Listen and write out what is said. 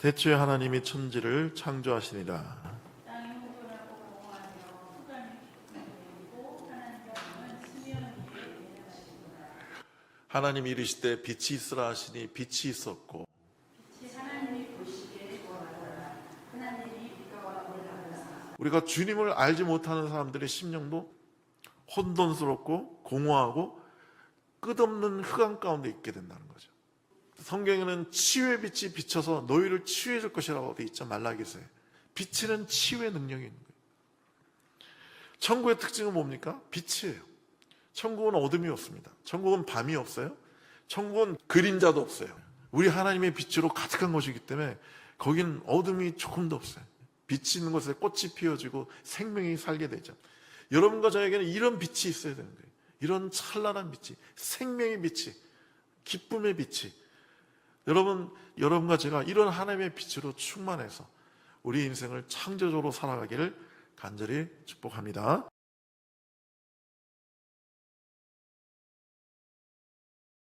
대초에 하나님이 천지를 창조하시니라. 하나님이 이르시되 빛이 있으라 하시니 빛이 있었고 우리가 주님을 알지 못하는 사람들의 심령도 혼돈스럽고 공허하고 끝없는 흑암 가운데 있게 된다는. 성경에는 치유의 빛이 비쳐서 너희를 치유해 줄 것이라고 돼 있죠. 말라기서에. 빛에는 치유의 능력이 있는 거예요. 천국의 특징은 뭡니까? 빛이에요. 천국은 어둠이 없습니다. 천국은 밤이 없어요. 천국은 그림자도 없어요. 우리 하나님의 빛으로 가득한 것이기 때문에 거긴 어둠이 조금도 없어요. 빛이 있는 곳에 꽃이 피어지고 생명이 살게 되죠. 여러분과 저에게는 이런 빛이 있어야 되는 거예요. 이런 찬란한 빛이, 생명의 빛이, 기쁨의 빛이. 여러분, 여러분과 제가 이런 하나님의 빛으로 충만해서 우리 인생을 창조적으로 살아가기를 간절히 축복합니다.